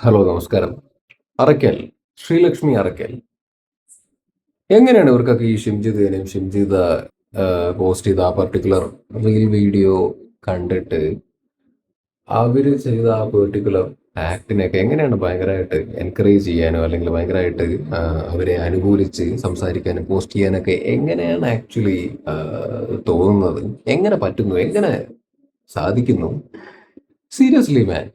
Hello നമസ്കാരം. അറക്കൽ ശ്രീലക്ഷ്മി അറക്കൽ എങ്ങനെയാണ് ഇവർക്കൊക്കെ ഈ ഷിംജിതിനെയും ഷിംജിത പോസ്റ്റ് ചെയ്ത ആ പർട്ടിക്കുലർ റീൽ വീഡിയോ കണ്ടിട്ട് അവർ ചെയ്ത ആ പെർട്ടിക്കുലർ ആക്ടിനെയൊക്കെ എങ്ങനെയാണ് ഭയങ്കരമായിട്ട് എൻകറേജ് ചെയ്യാനോ അല്ലെങ്കിൽ ഭയങ്കരമായിട്ട് അവരെ അനുകൂലിച്ച് സംസാരിക്കാനും പോസ്റ്റ് ചെയ്യാനൊക്കെ എങ്ങനെയാണ് ആക്ച്വലി തോന്നുന്നത്? എങ്ങനെ പറ്റുന്നു? എങ്ങനെ സാധിക്കുന്നു? സീരിയസ്ലി മാൻ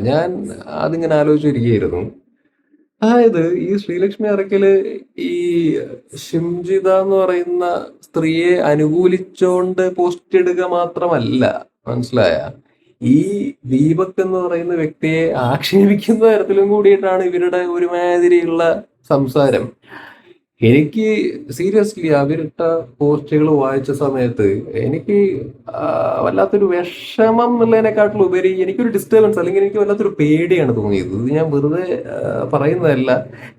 ഞാൻ അതിങ്ങനെ ആലോചിച്ചിരിക്കുകയായിരുന്നു. അതായത് ഈ ശ്രീലക്ഷ്മി അറക്കൽ ഈ ഷിംജിത എന്ന് പറയുന്ന സ്ത്രീയെ അനുകൂലിച്ചോണ്ട് പോസ്റ്റ് ഇടുക മാത്രമല്ല മനസ്സിലായ? ഈ ദീപക് എന്ന് പറയുന്ന വ്യക്തിയെ ആക്ഷേപിക്കുന്ന തരത്തിലും കൂടിയിട്ടാണ് ഇവരുടെ ഒരുമാതിരിയുള്ള സംസാരം. എനിക്ക് സീരിയസ്ലി അവരിട്ട പോസ്റ്റുകൾ വായിച്ച സമയത്ത് എനിക്ക് വല്ലാത്തൊരു വിഷമം എന്നുള്ളതിനെക്കാട്ടിലും ഉപരി എനിക്കൊരു ഡിസ്റ്റർബൻസ് അല്ലെങ്കിൽ എനിക്ക് വല്ലാത്തൊരു പേടിയാണ് തോന്നിയത്. ഇത് ഞാൻ വെറുതെ പറയുന്നതല്ല.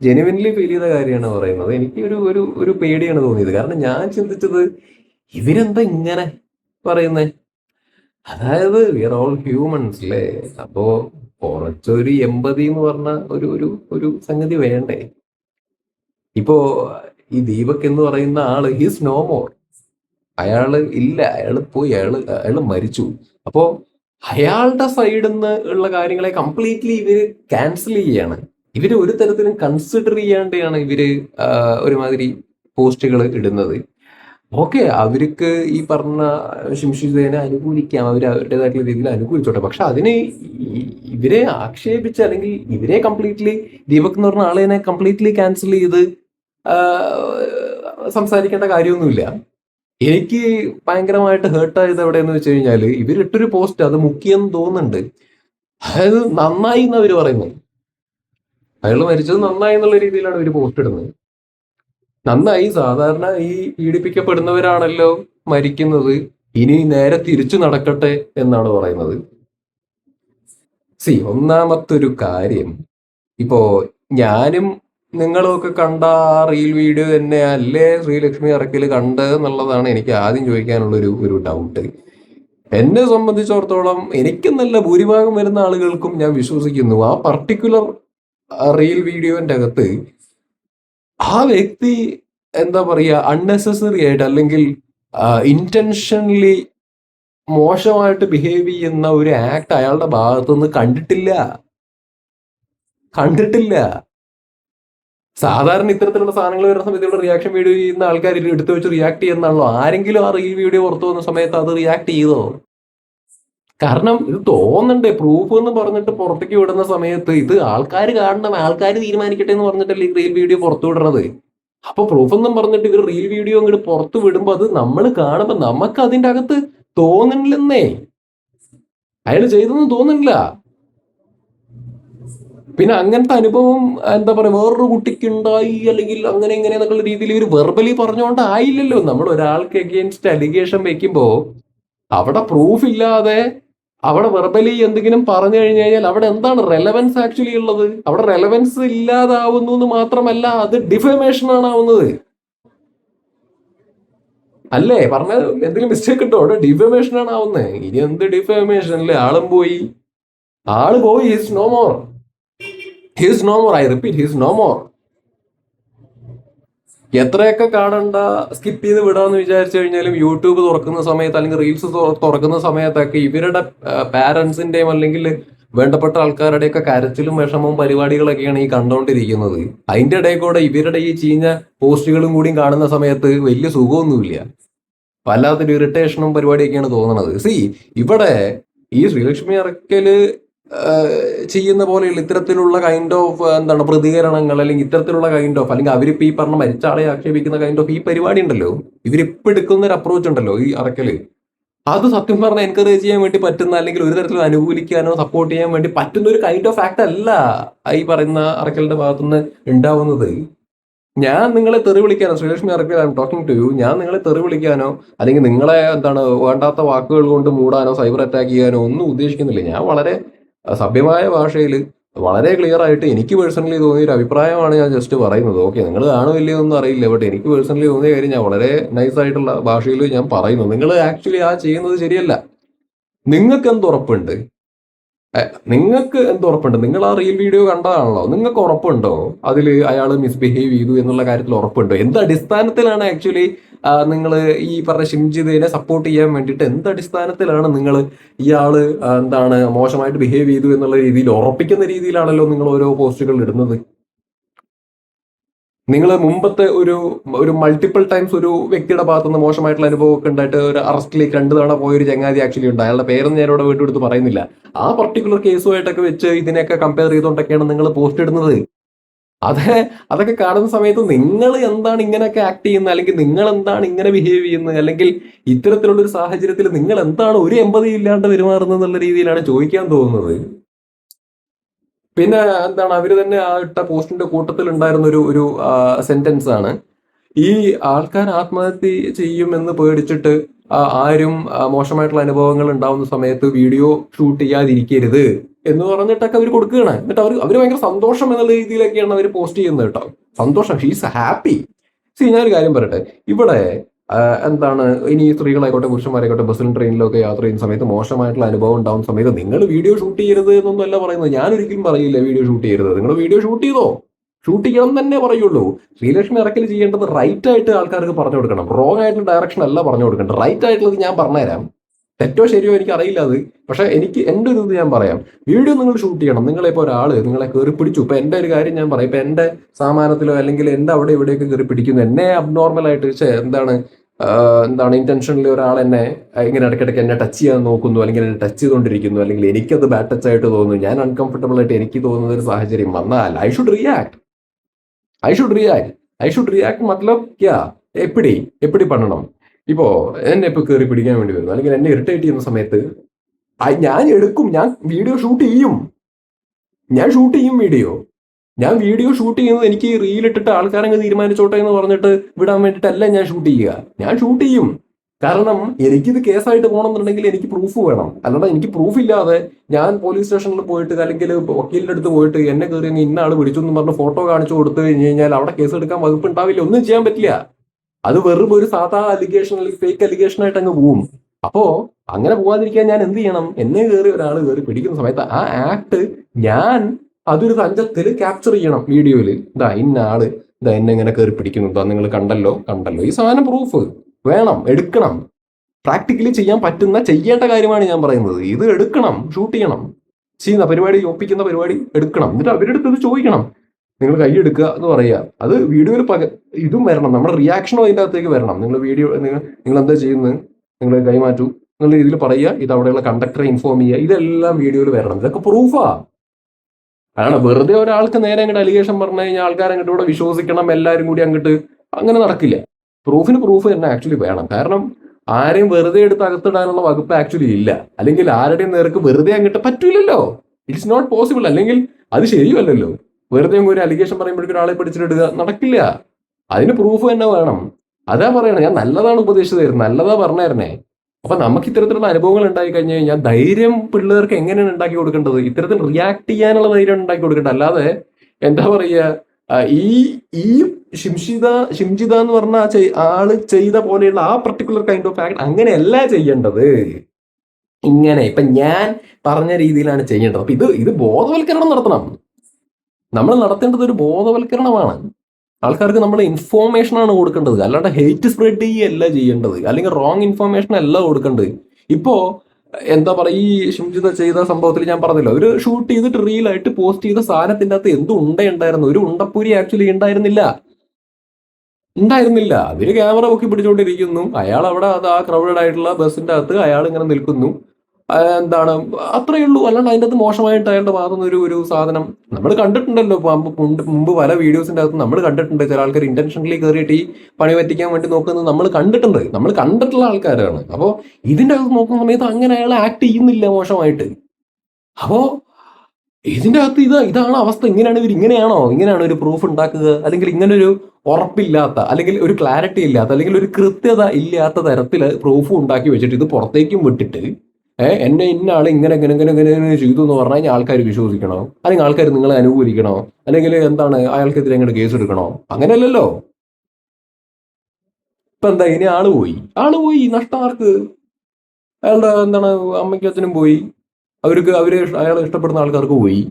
ജെനുവിൻലി ഫീൽ ചെയ്ത കാര്യമാണ് പറയുന്നത്. എനിക്ക് ഒരു ഒരു ഒരു പേടിയാണ് തോന്നിയത്. കാരണം ഞാൻ ചിന്തിച്ചത് ഇവരെന്താ ഇങ്ങനെ പറയുന്നേ? അതായത് വി ആർ ഓൾ ഹ്യൂമൻസ് അല്ലേ അപ്പോ കുറച്ചൊരു എമ്പതി എന്ന് പറഞ്ഞ ഒരു ഒരു ഒരു സംഗതി വേണ്ടേ? ഇപ്പോ ഈ ദീപക് എന്ന് പറയുന്ന ആൾ ഹിസ് നോ മോർ അയാൾ ഇല്ല അയാൾ പോയി അയാൾ അയാൾ മരിച്ചു. അപ്പോ അയാളുടെ സൈഡിൽ നിന്ന് ഉള്ള കാര്യങ്ങളെ കംപ്ലീറ്റ്ലി ഇവർ ക്യാൻസൽ ചെയ്യാണ്. ഇവർ ഒരു തരത്തിലും കൺസിഡർ ചെയ്യാണ്ടാണ് ഇവർ ഒരുമാതിരി പോസ്റ്റുകൾ ഇടുന്നത്. ഓക്കെ അവർക്ക് ഈ പറഞ്ഞ ശിംഷിതേനെ അനുകൂലിക്കാം അവർ അവരുടേതായിട്ടുള്ള രീതിയിൽ അനുകൂലിച്ചോട്ടെ. പക്ഷെ അതിനെ ഇവരെ ആക്ഷേപിച്ച് അല്ലെങ്കിൽ ഇവരെ കംപ്ലീറ്റ്ലി ദീപക് എന്ന് പറഞ്ഞ ആളെ കംപ്ലീറ്റ്ലി ക്യാൻസൽ ചെയ്ത് സംസാരിക്കേണ്ട കാര്യമൊന്നുമില്ല. എനിക്ക് ഭയങ്കരമായിട്ട് ഹേർട്ടായത് എവിടെയെന്ന് വെച്ച് കഴിഞ്ഞാൽ ഇവരിട്ടൊരു പോസ്റ്റ് അത് മുക്കിയെന്ന് തോന്നുന്നുണ്ട്. അതായത് നന്നായി എന്ന് അവർ പറയുന്നത്. അയാൾ മരിച്ചത് നന്നായി എന്നുള്ള രീതിയിലാണ് ഇവർ പോസ്റ്റ് ഇടുന്നത്. നന്നായി സാധാരണ ഈ പീഡിപ്പിക്കപ്പെടുന്നവരാണല്ലോ മരിക്കുന്നത്. ഇനി നേരെ തിരിച്ചു നടക്കട്ടെ എന്നാണ് പറയുന്നത്. സി ഒന്നാമത്തൊരു കാര്യം. ഇപ്പോ ഞാനും നിങ്ങളും ഒക്കെ കണ്ട ആ റീൽ വീഡിയോ തന്നെ അല്ലേ ശ്രീലക്ഷ്മി അറക്കിൽ കണ്ടത് എന്നുള്ളതാണ് എനിക്ക് ആദ്യം ചോദിക്കാനുള്ള ഒരു ഒരു ഡൗട്ട് എന്നെ സംബന്ധിച്ചിടത്തോളം എനിക്ക് നല്ല ഭൂരിഭാഗം വരുന്ന ആളുകൾക്കും ഞാൻ വിശ്വസിക്കുന്നു. ആ പർട്ടിക്കുലർ റീൽ വീഡിയോന്റെ അകത്ത് ആ വ്യക്തി എന്താ പറയുക അൺനെസസറി ആയിട്ട് അല്ലെങ്കിൽ ഇന്റൻഷനലി മോശമായിട്ട് ബിഹേവ് ചെയ്യുന്ന ഒരു ആക്ട് അയാളുടെ ഭാഗത്തുനിന്ന് കണ്ടിട്ടില്ല. കണ്ടിട്ടില്ല. സാധാരണ ഇത്തരത്തിലുള്ള സാധനങ്ങൾ വരുന്ന സമയത്ത് ഇവിടെ റിയാക്ഷൻ വീഡിയോ ചെയ്യുന്ന ആൾക്കാർ എടുത്തു വെച്ച് റിയാക്ട് ചെയ്യുന്നതാണല്ലോ. ആരെങ്കിലും ആ റീൽ വീഡിയോ പുറത്തു വന്ന സമയത്ത് അത് റിയാക്ട് ചെയ്തോ? കാരണം ഇത് തോന്നണ്ടേ പ്രൂഫ് എന്ന് പറഞ്ഞിട്ട് പുറത്തേക്ക് വിടുന്ന സമയത്ത് ഇത് ആൾക്കാർ കാണണം. ആൾക്കാർ തീരുമാനിക്കട്ടെ എന്ന് പറഞ്ഞിട്ടല്ലേ ഈ റീൽ വീഡിയോ പുറത്തു വിടുന്നത് അപ്പൊ പ്രൂഫ് എന്നും പറഞ്ഞിട്ട് ഇവർ റീൽ വീഡിയോ അങ്ങോട്ട് പുറത്തു വിടുമ്പോൾ അത് നമ്മൾ കാണുമ്പോൾ നമുക്ക് അതിന്റെ അകത്ത് തോന്നുന്നില്ലെന്നേ. അയാൾ ചെയ്തെന്ന് തോന്നുന്നില്ല. പിന്നെ അങ്ങനത്തെ അനുഭവം എന്താ പറയുക വേറൊരു കുട്ടിക്ക് ഉണ്ടായി അല്ലെങ്കിൽ അങ്ങനെ ഇങ്ങനെ എന്നുള്ള രീതിയിൽ ഇവർ വെർബലി പറഞ്ഞുകൊണ്ട് ആയില്ലല്ലോ നമ്മൾ ഒരാൾക്ക് എഗെയിൻസ്റ്റ് അലിഗേഷൻ വെക്കുമ്പോൾ അവിടെ പ്രൂഫ് ഇല്ലാതെ അവിടെ വെർബലി എന്തെങ്കിലും പറഞ്ഞു കഴിഞ്ഞു കഴിഞ്ഞാൽ അവിടെ എന്താണ് റെലവൻസ് ആക്ച്വലി ഉള്ളത്? അവിടെ റെലവൻസ് ഇല്ലാതാവുന്നു എന്ന് മാത്രമല്ല അത് ഡിഫമേഷൻ ആണ് ആവുന്നത്. അല്ലേ? പറഞ്ഞ എന്തെങ്കിലും മിസ്റ്റേക്ക് ഉണ്ടോ? അവിടെ ഡിഫമേഷൻ ആണ് ആവുന്നത്. ഇനി എന്ത് ഡിഫമേഷൻ അല്ലേ? ആളും പോയി. ആൾ പോയി. It's no more his no more I repeat his no more എത്രയൊക്കെ കാണണ്ട സ്കിപ്പ് ചെയ്ത് വിടാന്ന് വിചാരിച്ചു കഴിഞ്ഞാലും യൂട്യൂബ് തുറക്കുന്ന സമയത്ത് അല്ലെങ്കിൽ റീൽസ് തുറക്കുന്ന സമയത്തൊക്കെ ഇവരുടെ പാരന്റ്സിന്റെയും അല്ലെങ്കിൽ വേണ്ടപ്പെട്ട ആൾക്കാരുടെയൊക്കെ കരച്ചിലും വിഷമവും പരിപാടികളൊക്കെയാണ് ഈ കണ്ടുകൊണ്ടിരിക്കുന്നത് അതിന്റെ ഇടയിൽ കൂടെ ഇവരുടെ ഈ ചീഞ്ഞ പോസ്റ്റുകളും കൂടിയും കാണുന്ന സമയത്ത് വലിയ സുഖമൊന്നുമില്ല. വല്ലാത്തൊരു ഇറിറ്റേഷനും പരിപാടിയൊക്കെയാണ് തോന്നുന്നത് സി ഇവിടെ ഈ ശ്രീലക്ഷ്മി അറക്കൽ ചെയ്യുന്ന പോലെയുള്ള ഇത്തരത്തിലുള്ള കൈൻഡ് ഓഫ് എന്താണ് പ്രതികരണങ്ങൾ അല്ലെങ്കിൽ ഇത്തരത്തിലുള്ള കൈൻഡ് ഓഫ് അല്ലെങ്കിൽ അവരിപ്പോൾ ഈ പറഞ്ഞ മരിച്ച ആളെ ആക്ഷേപിക്കുന്ന കൈൻഡ് ഓഫ് ഈ പരിപാടി ഉണ്ടല്ലോ. ഇവരിപ്പോൾ എടുക്കുന്ന ഒരു അപ്രോച്ച് ഉണ്ടല്ലോ ഈ അറക്കൽ. അത് സത്യം പറഞ്ഞാൽ എൻകറേജ് ചെയ്യാൻ വേണ്ടി പറ്റുന്ന അല്ലെങ്കിൽ ഒരു തരത്തിൽ അനുകൂലിക്കാനോ സപ്പോർട്ട് ചെയ്യാൻ വേണ്ടി പറ്റുന്ന ഒരു കൈൻഡ് ഓഫ് ആക്ട് അല്ല ഈ പറയുന്ന അറക്കലിന്റെ ഭാഗത്തുനിന്ന് ഉണ്ടാവുന്നത്. ഞാൻ നിങ്ങളെ തെറി വിളിക്കാനോ Sreelakshmi Arakkal I am talking to you ഞാൻ നിങ്ങളെ തെറി വിളിക്കാനോ അല്ലെങ്കിൽ നിങ്ങളെ എന്താണ് വേണ്ടാത്ത വാക്കുകൾ കൊണ്ട് മൂടാനോ സൈബർ അറ്റാക്ക് ചെയ്യാനോ ഒന്നും ഉദ്ദേശിക്കുന്നില്ല. ഞാൻ വളരെ സഭ്യമായ ഭാഷയിൽ വളരെ ക്ലിയർ ആയിട്ട് എനിക്ക് പേഴ്സണലി തോന്നിയ ഒരു അഭിപ്രായമാണ് ഞാൻ ജസ്റ്റ് പറയുന്നത്. ഓക്കെ നിങ്ങൾ കാണുമില്ലയോ ഒന്നും അറിയില്ല ബട്ട് എനിക്ക് പേഴ്സണലി തോന്നിയ കാര്യം ഞാൻ വളരെ നൈസ് ആയിട്ടുള്ള ഭാഷയിൽ ഞാൻ പറയുന്നു. നിങ്ങൾ ആക്ച്വലി ആ ചെയ്യുന്നത് ശരിയല്ല. നിങ്ങൾക്ക് എന്ത് ഉറപ്പുണ്ട്? നിങ്ങൾക്ക് എന്ത് ഉറപ്പുണ്ട്? നിങ്ങൾ ആ റീൽ വീഡിയോ കണ്ടതാണല്ലോ. നിങ്ങൾക്ക് ഉറപ്പുണ്ടോ? അതിൽ അയാൾ മിസ്ബിഹേവ് ചെയ്തു എന്നുള്ള കാര്യത്തിൽ ഉറപ്പുണ്ടോ? എന്ത് അടിസ്ഥാനത്തിലാണ് ആക്ച്വലി നിങ്ങൾ ഈ പറഞ്ഞ ഷിംജിദിനെ സപ്പോർട്ട് ചെയ്യാൻ വേണ്ടിയിട്ട് എന്ത് അടിസ്ഥാനത്തിലാണ് നിങ്ങൾ ഇയാൾ എന്താണ് മോശമായിട്ട് ബിഹേവ് ചെയ്തു എന്നുള്ള രീതിയിൽ ഉറപ്പിക്കുന്ന രീതിയിലാണല്ലോ നിങ്ങൾ ഓരോ പോസ്റ്റുകൾ ഇടുന്നത്? നിങ്ങൾ മുമ്പത്തെ ഒരു ഒരു മൾട്ടിപ്പിൾ ടൈംസ് ഒരു വ്യക്തിയുടെ ഭാഗത്തുനിന്ന് മോശമായിട്ടുള്ള അനുഭവമൊക്കെ ഉണ്ടായിട്ട് ഒരു അറസ്റ്റിലേക്ക് രണ്ട് തവണ പോയൊരു ചങ്ങാതി ആക്ച്വലി ഉണ്ട്. അയാളുടെ പേരൊന്നും ഇവിടെ വീട്ടെടുത്ത് പറയുന്നില്ല. ആ പർട്ടിക്കുലർ കേസുമായിട്ടൊക്കെ വെച്ച് ഇതിനെയൊക്കെ കമ്പയർ ചെയ്തുകൊണ്ടൊക്കെയാണ് നിങ്ങൾ പോസ്റ്റ് ഇടുന്നത്. അതെ അതൊക്കെ കാണുന്ന സമയത്ത് നിങ്ങൾ എന്താണ് ഇങ്ങനെയൊക്കെ ആക്ട് ചെയ്യുന്നത്? അല്ലെങ്കിൽ നിങ്ങൾ എന്താണ് ഇങ്ങനെ ബിഹേവ് ചെയ്യുന്നത്? അല്ലെങ്കിൽ ഇത്തരത്തിലുള്ള ഒരു സാഹചര്യത്തിൽ നിങ്ങൾ എന്താണ് ഒരു എമ്പതി ഇല്ലാണ്ട് പെരുമാറുന്നത് എന്നുള്ള രീതിയിലാണ് ചോദിക്കാൻ തോന്നുന്നത്. പിന്നെ എന്താണ് അവർ തന്നെ ആ ഇട്ട പോസ്റ്റിന്റെ കൂട്ടത്തിൽ ഉണ്ടായിരുന്ന ഒരു ഒരു സെന്റൻസ് ആണ്. ഈ ആൾക്കാർ ആത്മഹത്യ ചെയ്യുമെന്ന് പേടിച്ചിട്ട് ആരും മോശമായിട്ടുള്ള അനുഭവങ്ങൾ ഉണ്ടാവുന്ന സമയത്ത് വീഡിയോ ഷൂട്ട് ചെയ്യാതിരിക്കരുത്. എന്ന് പറഞ്ഞിട്ടൊക്കെ അവർ കൊടുക്കുകയാണ്. എന്നിട്ട് അവർ അവർ ഭയങ്കര സന്തോഷം എന്നുള്ള രീതിയിലൊക്കെയാണ് അവർ പോസ്റ്റ് ചെയ്യുന്നത് കേട്ടോ. സന്തോഷം. ഷീസ് ഹാപ്പി സി ഞാനൊരു കാര്യം പറയട്ടെ. ഇവിടെ എന്താണ് ഇനി സ്ത്രീകളായിക്കോട്ടെ പുരുഷന്മാരായിക്കോട്ടെ ബസ്സിലും ട്രെയിനിലും ഒക്കെ യാത്ര ചെയ്യുന്ന സമയത്ത് മോശമായിട്ടുള്ള അനുഭവം ഉണ്ടാവുന്ന സമയത്ത് നിങ്ങൾ വീഡിയോ ഷൂട്ട് ചെയ്യരുത് എന്നൊന്നുമല്ല പറയുന്നത്. ഞാൻ ഒരിക്കലും പറയില്ല വീഡിയോ ഷൂട്ട് ചെയ്യരുത്. നിങ്ങൾ വീഡിയോ ഷൂട്ട് ചെയ്തോ? ഷൂട്ട് ചെയ്യണം തന്നെ പറയുള്ളൂ. ശ്രീലക്ഷ്മി ഇറക്കൽ ചെയ്യേണ്ടത് റൈറ്റ് ആയിട്ട് ആൾക്കാർക്ക് പറഞ്ഞു കൊടുക്കണം. റോങ് ആയിട്ടുള്ള ഡയറക്ഷൻ അല്ല പറഞ്ഞു കൊടുക്കേണ്ടത്. റൈറ്റ് ആയിട്ടുള്ളത് ഞാൻ പറഞ്ഞുതരാം. തെറ്റോ ശരിയോ എനിക്ക് അറിയില്ല അത്. പക്ഷെ എനിക്ക് എന്റെ ഒരു ഇത് ഞാൻ പറയാം. വീഡിയോ നിങ്ങൾ ഷൂട്ട് ചെയ്യണം. നിങ്ങളിപ്പോൾ ഒരാൾ നിങ്ങളെ കയറി പിടിച്ചു. ഇപ്പൊ എന്റെ ഒരു കാര്യം ഞാൻ പറയാം. ഇപ്പൊ എന്റെ സാമാനത്തിലോ അല്ലെങ്കിൽ എന്റെ അവിടെ ഇവിടെയൊക്കെ കയറി പിടിക്കുന്നു. എന്നെ അബ്നോർമൽ ആയിട്ട് ഛെ, എന്താണ് എന്താണ് ഇന്റൻഷനിൽ ഒരാൾ എന്നെ ഇങ്ങനെ ഇടയ്ക്കിടയ്ക്ക് എന്നെ ടച്ച് ചെയ്യാൻ നോക്കുന്നു. അല്ലെങ്കിൽ എന്നെ ടച്ച് ചെയ്തുകൊണ്ടിരിക്കുന്നു. അല്ലെങ്കിൽ എനിക്കത് ബാഡ് ടച്ച് ആയിട്ട് തോന്നുന്നു. ഞാൻ അൺകംഫർട്ടബിൾ ആയിട്ട് എനിക്ക് തോന്നുന്ന ഒരു സാഹചര്യം വന്നാൽ I should react I should react I should react മത്ലബ് ക്യാ? എപ്പിടി? എപ്പിടി പണണം? ഇപ്പോ എന്നെ ഇപ്പൊ കയറി പിടിക്കാൻ വേണ്ടി വരുന്നു. അല്ലെങ്കിൽ എന്നെ ഇറിറ്റേറ്റ് ചെയ്യുന്ന സമയത്ത് ഞാൻ എടുക്കും. ഞാൻ വീഡിയോ ഷൂട്ട് ചെയ്യും. ഞാൻ ഷൂട്ട് ചെയ്യും വീഡിയോ ഞാൻ വീഡിയോ ഷൂട്ട് ചെയ്യുന്നത് എനിക്ക് റീൽ ഇട്ടിട്ട് ആൾക്കാരങ്ങ് തീരുമാനിച്ചോട്ടെ എന്ന് പറഞ്ഞിട്ട് വിടാൻ വേണ്ടിയിട്ടല്ല ഞാൻ ഷൂട്ട് ചെയ്യുക. ഞാൻ ഷൂട്ട് ചെയ്യും. കാരണം എനിക്കിത് കേസായിട്ട് പോകണമെന്നുണ്ടെങ്കിൽ എനിക്ക് പ്രൂഫ് വേണം. അല്ലാതെ എനിക്ക് പ്രൂഫ് ഇല്ലാതെ ഞാൻ പോലീസ് സ്റ്റേഷനിൽ പോയിട്ട് അല്ലെങ്കിൽ വക്കീലിന്റെ അടുത്ത് പോയിട്ട് എന്നെ കയറി ഇന്ന ആൾ പിടിച്ചു എന്ന് പറഞ്ഞ് ഫോട്ടോ കാണിച്ചു കൊടുത്തു കഴിഞ്ഞ് കഴിഞ്ഞാൽ അവിടെ കേസ് എടുക്കാൻ വകുപ്പ് ഉണ്ടാവില്ല. ഒന്നും ചെയ്യാൻ പറ്റില്ല. അത് വെറും ഒരു സാധാ അലിഗേഷൻ അല്ലെങ്കിൽ ഫേക്ക് അലിഗേഷൻ ആയിട്ട് അങ്ങ് പോവും. അപ്പോ അങ്ങനെ പോവാതിരിക്കാൻ ഞാൻ എന്ത് ചെയ്യണം? എന്നെ കയറി ഒരാൾ കയറി പിടിക്കുന്ന സമയത്ത് ആ ആക്ട് ഞാൻ അതൊരു തഞ്ചത്തിൽ ക്യാപ്ചർ ചെയ്യണം വീഡിയോയിൽ ഇതാ ഇന്ന ആൾ ഇതാ എന്നെ ഇങ്ങനെ കയറി പിടിക്കുന്നു. ഇതാ നിങ്ങൾ കണ്ടല്ലോ കണ്ടല്ലോ. ഈ സാധനം പ്രൂഫ് വേണം എടുക്കണം. പ്രാക്ടിക്കലി ചെയ്യാൻ പറ്റുന്ന ചെയ്യേണ്ട കാര്യമാണ് ഞാൻ പറയുന്നത്. ഇത് എടുക്കണം ഷൂട്ട് ചെയ്യണം. ചെയ്യുന്ന പരിപാടി ഒപ്പിക്കുന്ന പരിപാടി എടുക്കണം. എന്നിട്ട് അവരെടുത്ത് ഇത് ചോദിക്കണം. നിങ്ങൾ കൈ എന്ന് പറയുക. അത് വീഡിയോയിൽ പക ഇതും വരണം. നമ്മുടെ റിയാക്ഷനും അതിന്റെ അകത്തേക്ക് വരണം. നിങ്ങൾ വീഡിയോ നിങ്ങൾ നിങ്ങൾ എന്താ ചെയ്യുന്നത് നിങ്ങൾ കൈമാറ്റൂ എന്നുള്ള രീതിയിൽ പറയുക. ഇത് അവിടെയുള്ള കണ്ടക്ടറെ ഇൻഫോം ചെയ്യുക. ഇതെല്ലാം വീഡിയോയിൽ വരണം. ഇതൊക്കെ പ്രൂഫാ അതാണ് വെറുതെ ഒരാൾക്ക് നേരെ അങ്ങോട്ട് അലിഗേഷൻ പറഞ്ഞു കഴിഞ്ഞാൽ ആൾക്കാർ അങ്ങോട്ട് ഇവിടെ വിശ്വസിക്കണം. എല്ലാവരും കൂടി അങ്ങോട്ട് അങ്ങനെ നടക്കില്ല. പ്രൂഫിന് പ്രൂഫ് തന്നെ ആക്ച്വലി വേണം. കാരണം ആരെയും വെറുതെ എടുത്ത് അകത്തിടാനുള്ള വകുപ്പ് ആക്ച്വലി ഇല്ല. അല്ലെങ്കിൽ ആരുടെയും നേർക്ക് വെറുതെ അങ്ങോട്ട് പറ്റില്ലല്ലോ ഇറ്റ്സ് നോട്ട് പോസിബിൾ അല്ലെങ്കിൽ അത് ശരിയല്ലല്ലോ വെറുതെ ഒരു അലിഗേഷൻ പറയുമ്പോഴേക്കും ഒരാളെ പിടിച്ചിട്ടിടുക നടക്കില്ല. അതിന് പ്രൂഫ് തന്നെ വേണം. അതാ പറയണേ ഞാൻ നല്ലതാണ് ഉപദേശിച്ചു തരുന്നത് നല്ലതാ പറഞ്ഞായിരുന്നേ. അപ്പൊ നമുക്ക് ഇത്തരത്തിലുള്ള അനുഭവങ്ങൾ ഉണ്ടായി കഴിഞ്ഞു കഴിഞ്ഞാൽ ധൈര്യം പിള്ളേർക്ക് എങ്ങനെയാണ് ഉണ്ടാക്കി കൊടുക്കേണ്ടത്? ഇത്തരത്തിൽ റിയാക്ട് ചെയ്യാനുള്ള ധൈര്യം ഉണ്ടാക്കി കൊടുക്കേണ്ടത്. അല്ലാതെ എന്താ പറയുക ഈ ഈ ശിംഷിത ശിംജിത എന്ന് പറഞ്ഞ ആൾ ചെയ്ത പോലെയുള്ള ആ പർട്ടിക്കുലർ കൈൻഡ് ഓഫ് ആക്ട് അങ്ങനെയല്ല ചെയ്യേണ്ടത്. ഇങ്ങനെ. ഇപ്പൊ ഞാൻ പറഞ്ഞ രീതിയിലാണ് ചെയ്യേണ്ടത്. അപ്പൊ ഇത് ഇത് ബോധവൽക്കരണം നടത്തണം. നമ്മൾ നടത്തേണ്ടത് ഒരു ബോധവൽക്കരണമാണ്. ആൾക്കാർക്ക് നമ്മൾ ഇൻഫോർമേഷൻ ആണ് കൊടുക്കേണ്ടത്. അല്ലാണ്ട് ഹെയ്റ്റ് സ്പ്രെഡ് ചെയ്യല്ല ചെയ്യേണ്ടത്. അല്ലെങ്കിൽ റോങ് ഇൻഫോർമേഷൻ അല്ല കൊടുക്കേണ്ടത്. ഇപ്പോ എന്താ പറയുക ഈ ഷിംജിത ചെയ്ത സംഭവത്തിൽ ഞാൻ പറഞ്ഞല്ലോ ഒരു ഷൂട്ട് ചെയ്തിട്ട് റീലായിട്ട് പോസ്റ്റ് ചെയ്ത സാധനത്തിന്റെ അകത്ത് എന്ത് ഉണ്ട ഉണ്ടായിരുന്നു ഒരു ഉണ്ടപ്പൂരി ആക്ച്വലി ഉണ്ടായിരുന്നില്ല. ഉണ്ടായിരുന്നില്ല. അവർ ക്യാമറ പൊക്കി പിടിച്ചുകൊണ്ടിരിക്കുന്നു അയാൾ അവിടെ അത് ആ ക്രൗഡഡ് ആയിട്ടുള്ള ബസ്സിന്റെ അകത്ത് അയാൾ ഇങ്ങനെ നിൽക്കുന്നു. എന്താണ് അത്രയേ ഉള്ളൂ. അല്ലാണ്ട് അതിന്റെ അകത്ത് മോശമായിട്ട് അയാളുടെ ഭാഗത്തുനിന്ന് ഒരു ഒരു സാധനം നമ്മൾ കണ്ടിട്ടുണ്ടല്ലോ. മുമ്പ് പല വീഡിയോസിന്റെ അകത്ത് നമ്മൾ കണ്ടിട്ടുണ്ട്. ചില ആൾക്കാർ ഇന്റൻഷനലി കയറിയിട്ട് ഈ പണി പറ്റിക്കാൻ വേണ്ടി നോക്കുന്നത് നമ്മൾ കണ്ടിട്ടുണ്ട്. നമ്മൾ കണ്ടിട്ടുള്ള ആൾക്കാരാണ്. അപ്പോൾ ഇതിന്റെ അകത്ത് നോക്കുന്ന സമയത്ത് അങ്ങനെ അയാൾ ആക്ട് ചെയ്യുന്നില്ല മോശമായിട്ട്. അപ്പോൾ ഇതിന്റെ അകത്ത് ഇത് ഇതാണ് അവസ്ഥ. ഇങ്ങനെയാണ് ഇവർ ഇങ്ങനെയാണോ? ഇങ്ങനെയാണ് ഒരു പ്രൂഫ് ഉണ്ടാക്കുക? അല്ലെങ്കിൽ ഇങ്ങനൊരു ഉറപ്പില്ലാത്ത അല്ലെങ്കിൽ ഒരു ക്ലാരിറ്റി ഇല്ലാത്ത അല്ലെങ്കിൽ ഒരു കൃത്യത ഇല്ലാത്ത തരത്തിൽ പ്രൂഫ് ഉണ്ടാക്കി വെച്ചിട്ട് ഇത് പുറത്തേക്കും വിട്ടിട്ട് എന്നെ ഇന്ന ആൾ ഇങ്ങനെ ഇങ്ങനെ ഇങ്ങനെ ഇങ്ങനെ ഇങ്ങനെ ചെയ്തു എന്ന് പറഞ്ഞു കഴിഞ്ഞാൽ ആൾക്കാർ വിശ്വസിക്കണോ? അല്ലെങ്കിൽ ആൾക്കാർ നിങ്ങളെ അനുകൂലിക്കണോ? അല്ലെങ്കിൽ എന്താണ് അയാൾക്കെതിരെ അങ്ങോട്ട് കേസ് എടുക്കണോ അങ്ങനെയല്ലല്ലോ. ഇപ്പൊ എന്താ ഇനി ആൾ പോയി. ആൾ പോയി നഷ്ടം ആർക്ക്? അയാളുടെ എന്താണ് അമ്മയ്ക്കും അച്ഛനും പോയി. അവർക്ക് അവർ അയാളെ ഇഷ്ടപ്പെടുന്ന ആൾക്കാർക്ക് പോയി.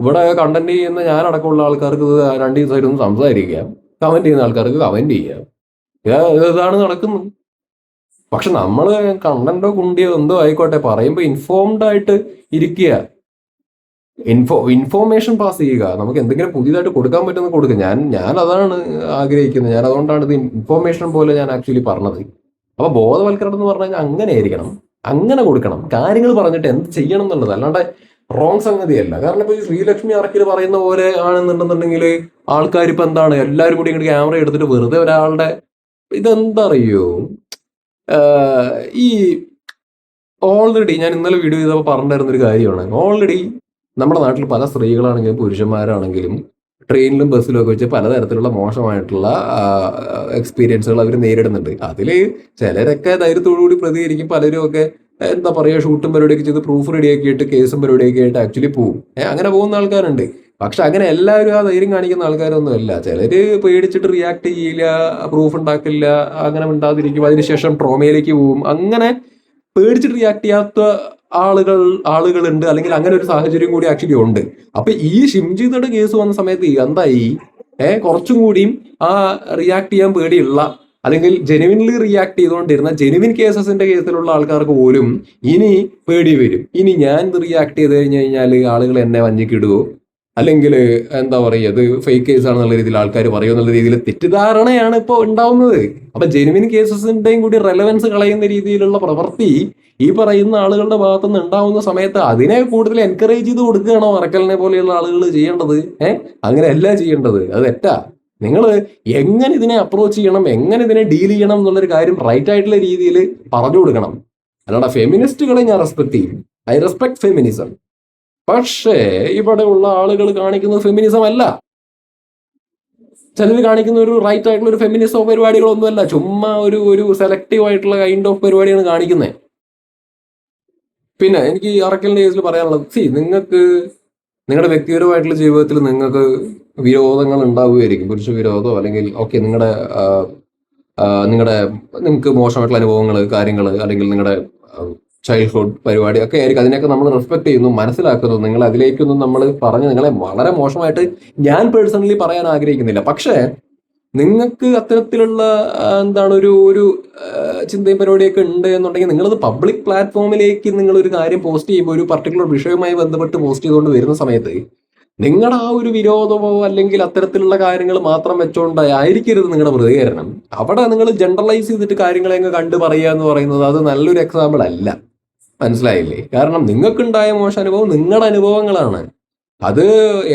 ഇവിടെ കണ്ടന്റ് ചെയ്യുന്ന ഞാനടക്കമുള്ള ആൾക്കാർക്ക് രണ്ടു ദിവസമായിരുന്നു സംസാരിക്കാം. കമന്റ് ചെയ്യുന്ന ആൾക്കാർക്ക് കമന്റ് ചെയ്യാം. ഇത് ഇതാണ് നടക്കുന്നത്. പക്ഷെ നമ്മൾ കണ്ടന്റോ കുണ്ടിയോ എന്തോ ആയിക്കോട്ടെ പറയുമ്പോൾ ഇൻഫോംഡ് ആയിട്ട് ഇരിക്കുക. ഇൻഫോ ഇൻഫോർമേഷൻ പാസ് ചെയ്യുക. നമുക്ക് എന്തെങ്കിലും പുതിയതായിട്ട് കൊടുക്കാൻ പറ്റുന്ന കൊടുക്കുക ഞാൻ ഞാൻ അതാണ് ആഗ്രഹിക്കുന്നത്. ഞാൻ അതുകൊണ്ടാണ് ഇത് ഇൻഫോർമേഷൻ പോലെ ഞാൻ ആക്ച്വലി പറഞ്ഞത്. അപ്പൊ ബോധവൽക്കരണം എന്ന് പറഞ്ഞു കഴിഞ്ഞാൽ അങ്ങനെ ആയിരിക്കണം. അങ്ങനെ കൊടുക്കണം. കാര്യങ്ങൾ പറഞ്ഞിട്ട് എന്ത് ചെയ്യണം എന്നുള്ളത്. അല്ലാണ്ട് റോങ് സംഗതിയല്ല. കാരണം ഇപ്പൊ ശ്രീലക്ഷ്മി അറക്കിൽ പറയുന്ന പോലെ ആണെന്നുണ്ടെന്നുണ്ടെങ്കിൽ ആൾക്കാർ ഇപ്പൊ എന്താണ്? എല്ലാവരും കൂടി ഇങ്ങോട്ട് ക്യാമറ എടുത്തിട്ട് വെറുതെ ഒരാളുടെ ഇതെന്താ അറിയോ ആഹ് ഈ ഓൾറെഡി ഞാൻ ഇന്നലെ വീഡിയോ ചെയ്തപ്പോൾ പറഞ്ഞിരുന്ന ഒരു കാര്യമാണ്. ഓൾറെഡി നമ്മുടെ നാട്ടിൽ പല സ്ത്രീകളാണെങ്കിലും പുരുഷന്മാരാണെങ്കിലും ട്രെയിനിലും ബസ്സിലും ഒക്കെ വെച്ച് പലതരത്തിലുള്ള മോശമായിട്ടുള്ള എക്സ്പീരിയൻസുകൾ അവർ നേരിടുന്നുണ്ട്. അതിൽ ചിലരൊക്കെ ധൈര്യത്തോടു കൂടി പ്രതികരിക്കും പലരും ഒക്കെ എന്താ പറയുക ഷൂട്ടും പരിപാടിയൊക്കെ ചെയ്ത് പ്രൂഫ് റെഡിയാക്കിയിട്ട് കേസും പരിപാടിയൊക്കെ ആയിട്ട് ആക്ച്വലി പോകും അങ്ങനെ പോകുന്ന ആൾക്കാരുണ്ട്. പക്ഷെ അങ്ങനെ എല്ലാവരും ആ ധൈര്യം കാണിക്കുന്ന ആൾക്കാരൊന്നും അല്ല ചിലര് പേടിച്ചിട്ട് റിയാക്ട് ചെയ്യില്ല പ്രൂഫ് ഉണ്ടാക്കില്ല അങ്ങനെ ഉണ്ടാതിരിക്കും അതിനുശേഷം ട്രോമയിലേക്ക് പോകും അങ്ങനെ പേടിച്ചിട്ട് റിയാക്ട് ചെയ്യാത്ത ആളുകൾ ആളുകളുണ്ട്. അല്ലെങ്കിൽ അങ്ങനെ ഒരു സാഹചര്യം കൂടി ആക്ച്വലി ഉണ്ട്. അപ്പൊ ഈ ഷിംജിതയുടെ കേസ് വന്ന സമയത്ത് എന്തായി? ഏഹ് കുറച്ചും കൂടിയും ആ റിയാക്ട് ചെയ്യാൻ പേടിയുള്ള അല്ലെങ്കിൽ ജെനുവിൻലി റിയാക്ട് ചെയ്തുകൊണ്ടിരുന്ന ജെനുവിൻ കേസസിന്റെ കേസിലുള്ള ആൾക്കാർക്ക് പോലും ഇനി പേടി വരും. ഇനി ഞാൻ ഇത് റിയാക്ട് ചെയ്ത് കഴിഞ്ഞ് കഴിഞ്ഞാൽ ആളുകൾ എന്നെ വഞ്ചിക്കിടുവോ? അല്ലെങ്കിൽ എന്താ പറയുക അത് ഫേക്ക് കേസ് ആണെന്നുള്ള രീതിയിൽ ആൾക്കാർ പറയുമോ എന്നുള്ള രീതിയിൽ തെറ്റിദ്ധാരണയാണ് ഇപ്പോൾ ഉണ്ടാവുന്നത്. അപ്പൊ ജെനുവിൻ കേസസിന്റെയും കൂടി റെലവൻസ് കളയുന്ന രീതിയിലുള്ള പ്രവൃത്തി ഈ പറയുന്ന ആളുകളുടെ ഭാഗത്തു നിന്ന് ഉണ്ടാവുന്ന സമയത്ത് അതിനെ കൂടുതൽ എൻകറേജ് ചെയ്ത് കൊടുക്കുകയാണോ അറക്കലിനെ പോലെയുള്ള ആളുകൾ ചെയ്യേണ്ടത്? ഏഹ് അങ്ങനെയല്ല ചെയ്യേണ്ടത്. അത് തെറ്റാ. നിങ്ങൾ എങ്ങനെ ഇതിനെ അപ്രോച്ച് ചെയ്യണം എങ്ങനെ ഇതിനെ ഡീൽ ചെയ്യണം എന്നുള്ളൊരു കാര്യം റൈറ്റ് ആയിട്ടുള്ള രീതിയിൽ പറഞ്ഞു കൊടുക്കണം. അല്ലാണ്ട് ഫെമിനിസ്റ്റുകളെ ഞാൻ റെസ്പെക്ട് ചെയ്യും. ഐ റെസ്പെക്ട് ഫെമിനിസം പക്ഷേ ഇവിടെ ഉള്ള ആളുകൾ കാണിക്കുന്നത് ഫെമിനിസം അല്ല. ചിലർ കാണിക്കുന്ന ഒരു റൈറ്റ് ആയിട്ടുള്ള ഒരു ഫെമിനിസോ പരിപാടികളൊന്നുമല്ല. ചുമ്മാ ഒരു ഒരു സെലക്റ്റീവ് ആയിട്ടുള്ള കൈൻഡ് ഓഫ് പരിപാടിയാണ് കാണിക്കുന്നത് പിന്നെ എനിക്ക് അറക്കലിന്റെ കേസിൽ പറയാനുള്ളത്. സി നിങ്ങൾക്ക് നിങ്ങളുടെ വ്യക്തിപരമായിട്ടുള്ള ജീവിതത്തിൽ നിങ്ങൾക്ക് വിരോധങ്ങൾ ഉണ്ടാവുകയായിരിക്കും പുരുഷ വിരോധമോ അല്ലെങ്കിൽ ഓക്കെ നിങ്ങളുടെ നിങ്ങളുടെ നിങ്ങൾക്ക് മോശമായിട്ടുള്ള അനുഭവങ്ങൾ കാര്യങ്ങൾ അല്ലെങ്കിൽ നിങ്ങളുടെ ചൈൽഡ്ഹുഡ് പരിപാടി ഒക്കെ ആയിരിക്കും. അതിനെയൊക്കെ നമ്മൾ റെസ്പെക്ട് ചെയ്യുന്നു മനസ്സിലാക്കുന്നു നിങ്ങൾ അതിലേക്കൊന്നും നമ്മൾ പറഞ്ഞ് നിങ്ങളെ വളരെ മോശമായിട്ട് ഞാൻ പേഴ്സണലി പറയാൻ ആഗ്രഹിക്കുന്നില്ല. പക്ഷേ നിങ്ങൾക്ക് അത്തരത്തിലുള്ള എന്താണ് ഒരു ഒരു ചിന്തയും പരിപാടിയൊക്കെ ഉണ്ട് എന്നുണ്ടെങ്കിൽ നിങ്ങളത് പബ്ലിക് പ്ലാറ്റ്ഫോമിലേക്ക് നിങ്ങൾ ഒരു കാര്യം പോസ്റ്റ് ചെയ്യുമ്പോൾ ഒരു പർട്ടിക്കുലർ വിഷയവുമായി ബന്ധപ്പെട്ട് പോസ്റ്റ് ചെയ്തുകൊണ്ട് വരുന്ന സമയത്ത് നിങ്ങളുടെ ആ ഒരു വിരോധമോ അല്ലെങ്കിൽ അത്തരത്തിലുള്ള കാര്യങ്ങൾ മാത്രം വെച്ചുകൊണ്ട് ആയിരിക്കരുത് നിങ്ങളുടെ പ്രതികരണം. അവിടെ നിങ്ങൾ ജനറലൈസ് ചെയ്തിട്ട് കാര്യങ്ങളെ അങ്ങ് കണ്ടു പറയുക എന്ന് പറയുന്നത് അത് നല്ലൊരു എക്സാമ്പിൾ അല്ല. മനസ്സിലായില്ലേ? കാരണം നിങ്ങൾക്കുണ്ടായ മോശ അനുഭവം നിങ്ങളുടെ അനുഭവങ്ങളാണ്. അത്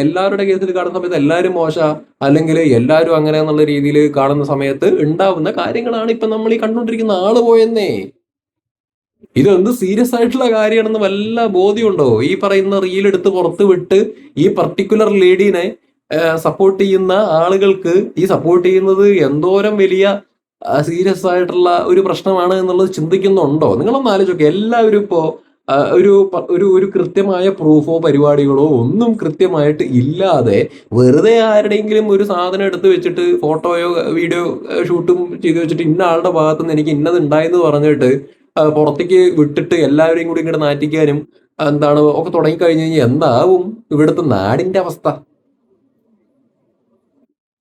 എല്ലാവരുടെ കേസിൽ കാണുന്ന സമയത്ത് എല്ലാവരും മോശ അല്ലെങ്കിൽ എല്ലാവരും അങ്ങനെ എന്നുള്ള രീതിയിൽ കാണുന്ന സമയത്ത് ഉണ്ടാവുന്ന കാര്യങ്ങളാണ് ഇപ്പൊ നമ്മൾ ഈ കണ്ടുകൊണ്ടിരിക്കുന്ന ആൾ പോയെന്നേ. ഇത് എന്ത് സീരിയസ് ആയിട്ടുള്ള കാര്യമാണെന്ന് വല്ല ബോധ്യമുണ്ടോ ഈ പറയുന്ന റീൽ എടുത്ത് പുറത്ത് വിട്ട് ഈ പർട്ടിക്കുലർ ലേഡീനെ സപ്പോർട്ട് ചെയ്യുന്ന ആളുകൾക്ക് ഈ സപ്പോർട്ട് ചെയ്യുന്നത് എന്തോരം വലിയ സീരിയസ് ആയിട്ടുള്ള ഒരു പ്രശ്നമാണ് എന്നുള്ളത് ചിന്തിക്കുന്നുണ്ടോ? നിങ്ങളൊന്ന് ആലോചിക്കുക എല്ലാവരും ഇപ്പോ ഒരു ഒരു ഒരു കൃത്യമായ പ്രൂഫോ പരിപാടികളോ ഒന്നും കൃത്യമായിട്ട് ഇല്ലാതെ വെറുതെ ആരുടെയെങ്കിലും ഒരു സാധനം എടുത്ത് വെച്ചിട്ട് ഫോട്ടോയോ വീഡിയോ ഷൂട്ടും ചെയ്തു വെച്ചിട്ട് ഇന്ന ആളുടെ ഭാഗത്തുനിന്ന് എനിക്ക് ഇന്നത് ഉണ്ടായെന്ന് പറഞ്ഞിട്ട് പുറത്തേക്ക് വിട്ടിട്ട് എല്ലാവരെയും കൂടി ഇങ്ങോട്ട് നാറ്റിക്കാനും എന്താണ് ഒക്കെ തുടങ്ങി കഴിഞ്ഞ് കഴിഞ്ഞാൽ എന്താവും ഇവിടുത്തെ നാടിന്റെ അവസ്ഥ?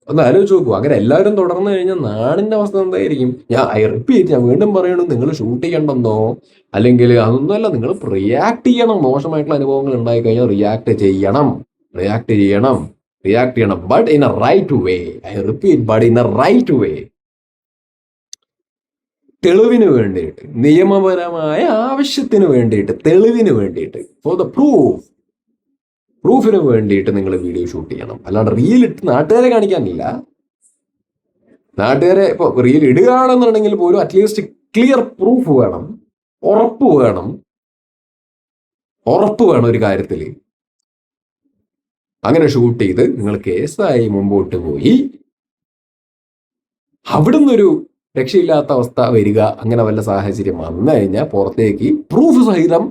ഒന്ന് ആലോചിച്ച് നോക്കൂ. അങ്ങനെ എല്ലാവരും തുടർന്നു കഴിഞ്ഞാൽ നാടിന്റെ അവസ്ഥ എന്തായിരിക്കും? ഞാൻ ഐ റിപ്പീറ്റ് ഞാൻ വീണ്ടും പറയണു നിങ്ങൾ ഷൂട്ട് ചെയ്യണ്ടെന്നോ അല്ലെങ്കിൽ അതൊന്നുമല്ല നിങ്ങൾ റിയാക്ട് ചെയ്യണം. മോശമായിട്ടുള്ള അനുഭവങ്ങൾ ഉണ്ടായി കഴിഞ്ഞാൽ റിയാക്ട് ചെയ്യണം. റിയാക്ട് ചെയ്യണം. റിയാക്ട് ചെയ്യണം but in a right way I repeat but in a right way തെളിവിന് വേണ്ടിയിട്ട് നിയമപരമായ ആവശ്യത്തിന് വേണ്ടിയിട്ട് തെളിവിന് വേണ്ടിയിട്ട് ഫോർ ദ പ്രൂഫ് പ്രൂഫിന് വേണ്ടിയിട്ട് നിങ്ങൾ വീഡിയോ ഷൂട്ട് ചെയ്യണം. അല്ലാണ്ട് റീൽ ഇട്ട് നാട്ടുകാരെ കാണിക്കാനില്ല. നാട്ടുകാരെ ഇപ്പൊ റീൽ ഇടുകയാണെന്നുണ്ടെങ്കിൽ പോലും അറ്റ്ലീസ്റ്റ് ക്ലിയർ പ്രൂഫ് വേണം ഉറപ്പ് വേണം ഉറപ്പ് വേണം ഒരു കാര്യത്തിൽ അങ്ങനെ ഷൂട്ട് ചെയ്ത് നിങ്ങൾ കേസായി മുമ്പോട്ട് പോയി. അവിടുന്ന് ഒരു രക്ഷയില്ലാത്ത അവസ്ഥ വരിക അങ്ങനെ വല്ല സാഹചര്യം വന്നു കഴിഞ്ഞാൽ പുറത്തേക്ക് പ്രൂഫ് സഹിതം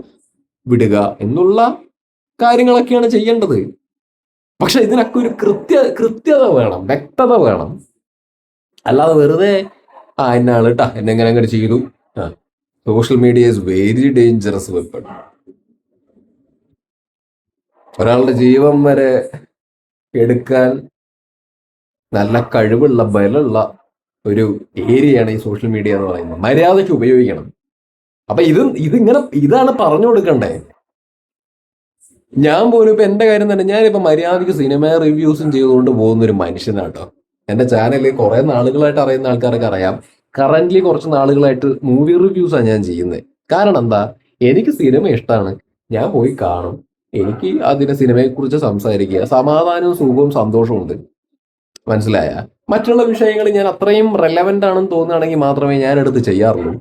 വിടുക എന്നുള്ള കാര്യങ്ങളൊക്കെയാണ് ചെയ്യേണ്ടത്. പക്ഷെ ഇതിനൊക്കെ ഒരു കൃത്യ കൃത്യത വേണം വ്യക്തത വേണം. അല്ലാതെ വെറുതെ ആ എന്നാണ് കേട്ടാ എന്നെ എങ്ങനെ അങ്ങനെ ചെയ്തു. ആ social media is very dangerous weapon ഒരാളുടെ ജീവൻ വരെ എടുക്കാൻ നല്ല കഴിവുള്ള ബലമുള്ള ഒരു ഏരിയയാണ് ഈ സോഷ്യൽ മീഡിയ എന്ന് പറയുന്നത്. മര്യാദയ്ക്ക് ഉപയോഗിക്കണം. അപ്പൊ ഇത് ഇതിങ്ങനെ ഇതാണ് പറഞ്ഞു കൊടുക്കണ്ടേ? ഞാൻ പോലും ഇപ്പൊ എന്റെ കാര്യം തന്നെ ഞാനിപ്പോ മര്യാദയ്ക്ക് സിനിമ റിവ്യൂസും ചെയ്തുകൊണ്ട് പോകുന്ന ഒരു മനുഷ്യനാട്ടോ എന്റെ ചാനലിൽ കുറെ നാളുകളായിട്ട് അറിയുന്ന ആൾക്കാരൊക്കെ അറിയാം. കറന്റ്ലി കുറച്ച് നാളുകളായിട്ട് മൂവി റിവ്യൂസാണ് ഞാൻ ചെയ്യുന്നത് കാരണം എന്താ? എനിക്ക് സിനിമ ഇഷ്ടമാണ് ഞാൻ പോയി കാണും. എനിക്ക് അതിന്റെ സിനിമയെ കുറിച്ച് സംസാരിക്കുക. സമാധാനവും സുഖവും സന്തോഷവും ഉണ്ട്. മനസ്സിലായ? മറ്റുള്ള വിഷയങ്ങൾ ഞാൻ അത്രയും റെലവെന്റ് ആണെന്ന് തോന്നുകയാണെങ്കിൽ മാത്രമേ ഞാൻ എടുത്ത് ചെയ്യാറുള്ളൂ.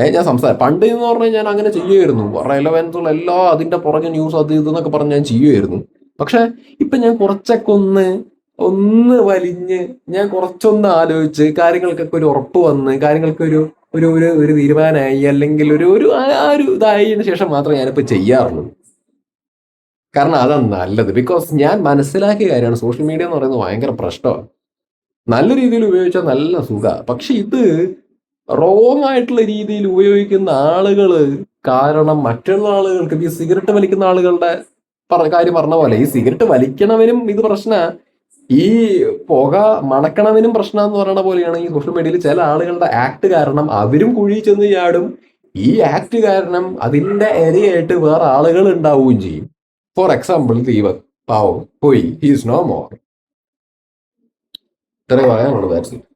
ഏഹ് ഞാൻ സംസാരം പണ്ട് എന്ന് പറഞ്ഞാൽ ഞാൻ അങ്ങനെ ചെയ്യുമായിരുന്നു. റെലവൻസ് ഉള്ള എല്ലാ അതിന്റെ പുറകെ ന്യൂസ് അത് ഇത് എന്നൊക്കെ പറഞ്ഞ് ഞാൻ ചെയ്യുമായിരുന്നു. പക്ഷെ ഇപ്പൊ ഞാൻ കുറച്ചൊക്കെ ഒന്ന് ഒന്ന് വലിഞ്ഞ് ഞാൻ കുറച്ചൊന്ന് ആലോചിച്ച് കാര്യങ്ങൾക്കൊക്കെ ഒരു ഉറപ്പ് വന്ന് കാര്യങ്ങൾക്ക് ഒരു ഒരു ഒരു തീരുമാനമായി അല്ലെങ്കിൽ ഒരു ഒരു ആ ഒരു ഇതായതിനു ശേഷം മാത്രമേ ഞാനിപ്പോ ചെയ്യാറുള്ളൂ. കാരണം അതാണ് നല്ലത്. ബിക്കോസ് ഞാൻ മനസ്സിലാക്കിയ കാര്യമാണ്. സോഷ്യൽ മീഡിയ എന്ന് പറയുന്നത് ഭയങ്കര പ്രശ്നമാണ്. നല്ല രീതിയിൽ ഉപയോഗിച്ചാൽ നല്ല സുഖ. പക്ഷെ ഇത് റോങ് ആയിട്ടുള്ള രീതിയിൽ ഉപയോഗിക്കുന്ന ആളുകൾ കാരണം മറ്റുള്ള ആളുകൾക്ക് ഈ സിഗരറ്റ് വലിക്കുന്ന ആളുകളുടെ കാര്യം പറഞ്ഞ പോലെ ഈ സിഗരറ്റ് വലിക്കണവനും ഇത് പ്രശ്ന. ഈ പുക മണക്കണവനും പ്രശ്നം എന്ന് പറയുന്ന പോലെയാണ് ഈ സോഷ്യൽ മീഡിയയിൽ ചില ആളുകളുടെ ആക്ട് കാരണം അവരും കുഴി ചെന്ന് ചാടും. ഈ ആക്ട് കാരണം അതിന്റെ ഇരയായിട്ട് വേറെ ആളുകൾ ഉണ്ടാവുകയും ചെയ്യും. ഫോർ എക്സാമ്പിൾ ദീപക് പാവം പോയി ഹീസ് നോ മോർ ഇത്രയും പറയാനുള്ളൂ പറയാനുള്ളത്